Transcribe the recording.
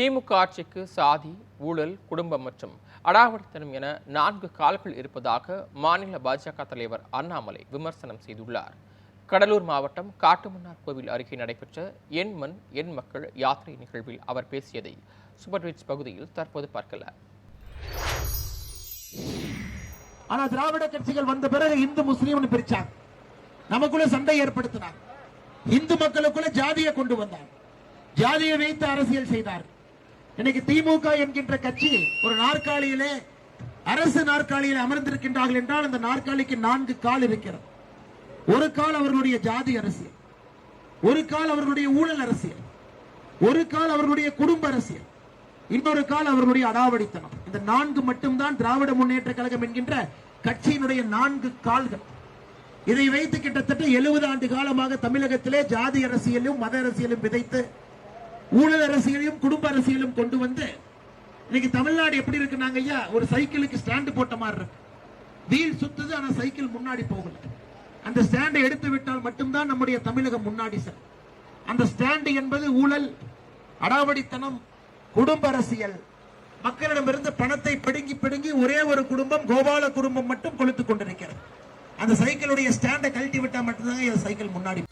திமுக ஆட்சிக்கு சாதி ஊழல் குடும்பம் மற்றும் அடாவடித்தனம் என நான்கு கால்கள் இருப்பதாக மாநில பாஜக தலைவர் அண்ணாமலை விமர்சனம் செய்துள்ளார். கடலூர் மாவட்டம் காட்டுமன்னார் கோவில் அருகே நடைபெற்ற என் மண் என் மக்கள் யாத்திரை நிகழ்வில் அவர் பேசியதை சூப்பர் பகுதியில் தற்போது பார்க்கலாம் ஆனா திராவிட கட்சிகள் வந்த பிறகு இந்து முஸ்லீம் பிரிச்சாங்க. நமக்குள்ள சண்டை ஏற்படுத்தினார் இந்து மக்களுக்குள்ள ஜாதியை கொண்டு வந்தார் ஜாதியை வைத்து அரசியல் செய்தார் இன்னைக்கு திமுக என்கின்ற கட்சி ஒரு நாற்காலியிலே அரசு நாற்காலியில் அமர்ந்திருக்கின்றார்கள் என்றால் அந்த நாற்காலிக்கு நான்கு கால் இருக்கிறது. ஒரு கால் அவர்களுடைய ஜாதி அரசியல் ஒரு கால் அவர்களுடைய ஊழல் அரசியல் ஒரு கால் அவர்களுடைய குடும்ப அரசியல் இன்னொரு கால் அவர்களுடைய அடாவடித்தனம். இந்த நான்கு மட்டும்தான் திராவிட முன்னேற்ற கழகம் என்கின்ற கட்சியினுடைய நான்கு கால்கள். இதை வைத்து கிட்டத்தட்ட எழுபது ஆண்டு காலமாக தமிழகத்திலே ஜாதி அரசியலும் மத அரசியலும் விதைத்து ஊழல் அரசியலையும் குடும்ப அரசியலும் கொண்டு வந்து இன்னைக்கு தமிழ்நாடு எப்படி இருக்குனாங்க ஐயா? ஒரு சைக்கிளுக்கு ஸ்டாண்டு போட்ட மாதிரி இருக்கு. வீல் சுத்துது ஆனா சைக்கிள் முன்னாடி போகல. அந்த ஸ்டாண்டை எடுத்து விட்டால் மட்டும்தான் நம்முடைய தமிழகம் முன்னாடி சார் அந்த ஸ்டாண்டு என்பது ஊழல் அடாவடித்தனம் குடும்ப அரசியல். மக்களிடமிருந்து பணத்தை பிடுங்கி பிடுங்கி ஒரே ஒரு குடும்பம் கோபால குடும்பம் மட்டும் கொளுத்து கொண்டிருக்கிறது. அந்த சைக்கிளுடைய ஸ்டாண்டை கழட்டி விட்டா மட்டும்தான் சைக்கிள் முன்னாடி